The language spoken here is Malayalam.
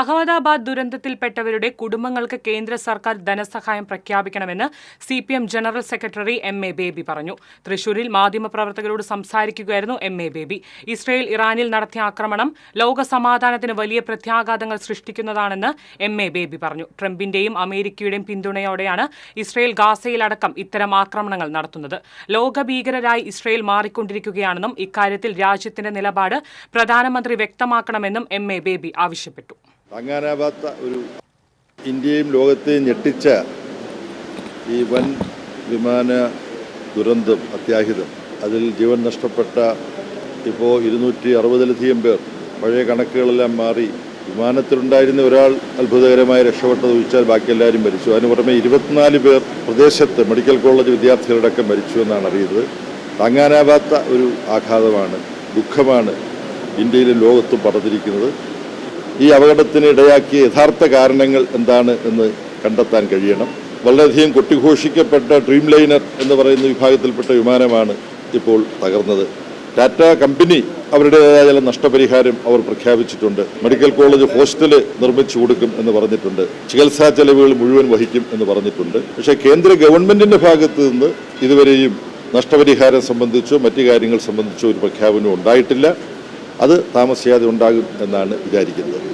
അഹമ്മദാബാദ് ദുരന്തത്തിൽപ്പെട്ടവരുടെ കുടുംബങ്ങൾക്ക് കേന്ദ്ര സർക്കാർ ധനസഹായം പ്രഖ്യാപിക്കണമെന്ന് C general secretary M A Baby പറഞ്ഞു. തൃശൂരിൽ മാധ്യമപ്രവർത്തകരോട് സംസാരിക്കുകയായിരുന്നു എം എ ബേബി. ഇസ്രയേൽ ഇറാനിൽ നടത്തിയ ആക്രമണം ലോക സമാധാനത്തിന് വലിയ പ്രത്യാഘാതങ്ങൾ സൃഷ്ടിക്കുന്നതാണെന്ന് എം എ ബേബി പറഞ്ഞു. ട്രംപിന്റെയും അമേരിക്കയുടെയും പിന്തുണയോടെയാണ് ഇസ്രയേൽ ഗാസയിലടക്കം ഇത്തരം ആക്രമണങ്ങൾ നടത്തുന്നത്. ലോകഭീകരരായി ഇസ്രയേൽ മാറിക്കൊണ്ടിരിക്കുകയാണെന്നും ഇക്കാര്യത്തിൽ രാജ്യത്തിന്റെ നിലപാട് പ്രധാനമന്ത്രി വ്യക്തമാക്കണമെന്നും എം എ ബേബി ആവശ്യപ്പെട്ടു. താങ്ങാനാവാത്ത ഒരു ഇന്ത്യയും ലോകത്തെയും ഞെട്ടിച്ച ഈ വൻ വിമാന ദുരന്തം അത്യാഹിതം. അതിൽ ജീവൻ നഷ്ടപ്പെട്ട ഇപ്പോൾ ഇരുന്നൂറ്റി അറുപതിലധികം പേർ. പഴയ കണക്കുകളെല്ലാം മാറി വിമാനത്തിലുണ്ടായിരുന്ന ഒരാൾ അത്ഭുതകരമായി രക്ഷപ്പെട്ടത് ചോദിച്ചാൽ ബാക്കി എല്ലാവരും മരിച്ചു. അതിന് പുറമെ ഇരുപത്തിനാല് പേർ പ്രദേശത്ത് മെഡിക്കൽ കോളേജ് വിദ്യാർത്ഥികളടക്കം മരിച്ചു എന്നാണ് അറിയുന്നത്. താങ്ങാനാവാത്ത ഒരു ആഘാതമാണ് ദുഃഖമാണ് ഇന്ത്യയിലും ലോകത്തും പടർന്നിരിക്കുന്നത്. ഈ അപകടത്തിന് ഇടയാക്കിയ യഥാർത്ഥ കാരണങ്ങൾ എന്താണ് എന്ന് കണ്ടെത്താൻ കഴിയണം. വളരെയധികം കൊട്ടിഘോഷിക്കപ്പെട്ട ഡ്രീം ലൈനർ എന്ന് പറയുന്ന വിഭാഗത്തിൽപ്പെട്ട വിമാനമാണ് ഇപ്പോൾ തകർന്നത്. ടാറ്റ കമ്പനി അവരുടേതായ ചില നഷ്ടപരിഹാരം അവർ പ്രഖ്യാപിച്ചിട്ടുണ്ട്. മെഡിക്കൽ കോളേജ് ഹോസ്റ്റൽ നിർമ്മിച്ചു കൊടുക്കും എന്ന് പറഞ്ഞിട്ടുണ്ട്. ചികിത്സാ ചെലവുകൾ മുഴുവൻ വഹിക്കും എന്ന് പറഞ്ഞിട്ടുണ്ട്. പക്ഷേ കേന്ദ്ര ഗവൺമെന്റിന്റെ ഭാഗത്ത് നിന്ന് ഇതുവരെയും നഷ്ടപരിഹാരം സംബന്ധിച്ചോ മറ്റു കാര്യങ്ങൾ സംബന്ധിച്ചോ ഒരു പ്രഖ്യാപനവും ഉണ്ടായിട്ടില്ല. അത് താമസിയാതെ ഉണ്ടാകും എന്നാണ് വിചാരിക്കുന്നത്.